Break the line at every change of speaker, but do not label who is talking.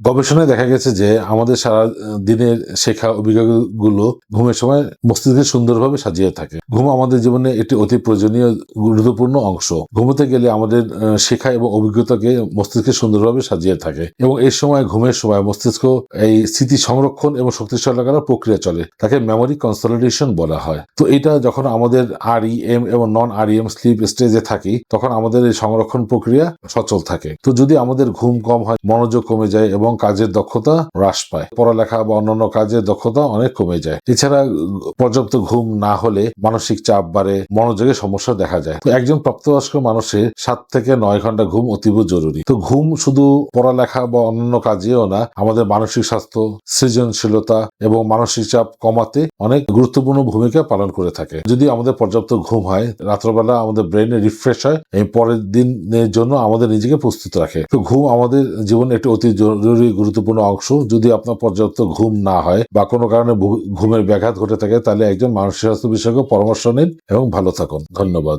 গবেষণায় দেখা গেছে যে আমাদের সারা দিনের শেখা অভিজ্ঞতাগুলো ঘুমের সময় মস্তিষ্কে সুন্দরভাবে সাজিয়ে থাকে। ঘুম আমাদের জীবনে একটি অতি প্রয়োজনীয়, গুরুত্বপূর্ণ অংশ। ঘুমোতে গেলে আমাদের শেখা এবং অভিজ্ঞতাকে মস্তিষ্কে সুন্দরভাবে সাজিয়ে থাকে এবং এই সময়, ঘুমের সময় মস্তিষ্ক এই স্মৃতি সংরক্ষণ এবং শক্তিশালী করার প্রক্রিয়া চলে, তাকে মেমোরি কনসলিডেশন বলা হয়। তো এটা যখন আমাদের আর এম এবং নন আর এম স্লিপ স্টেজে থাকি, তখন আমাদের এই সংরক্ষণ প্রক্রিয়া সচল থাকে। তো যদি আমাদের ঘুম কম হয়, মনোযোগ কমে যায় এবং কাজের দক্ষতা হ্রাস পায়। পড়ালেখা বা অন্যান্য কাজের দক্ষতা অনেক কমে যায়। এছাড়া পর্যাপ্ত ঘুম না হলে মানসিক চাপ বাড়ে মনোযোগের সমস্যা দেখা যায়। তো একজন প্রাপ্তবয়স্ক মানুষের সাত থেকে নয় ঘণ্টা ঘুম অতীব জরুরি। তো ঘুম শুধু পড়ালেখা বা অন্যান্য কাজেও না, আমাদের মানসিক স্বাস্থ্য, সৃজনশীলতা এবং মানসিক চাপ কমাতে অনেক গুরুত্বপূর্ণ ভূমিকা পালন করে থাকে। যদি আমাদের পর্যাপ্ত ঘুম হয়, রাত্রবেলা আমাদের ব্রেনে রিফ্রেশ হয় এই পরের দিনের জন্য আমাদের নিজেকে প্রস্তুত রাখে। তো ঘুম আমাদের জীবনে একটি অতি জরুরি গুরুত্বপূর্ণ অংশ। যদি আপনার পর্যাপ্ত ঘুম না হয় বা কোনো কারণে ঘুমের ব্যাঘাত ঘটে থাকে, তাহলে একজন মানসিক স্বাস্থ্য বিশেষজ্ঞ পরামর্শ নিন এবং ভালো থাকুন। ধন্যবাদ।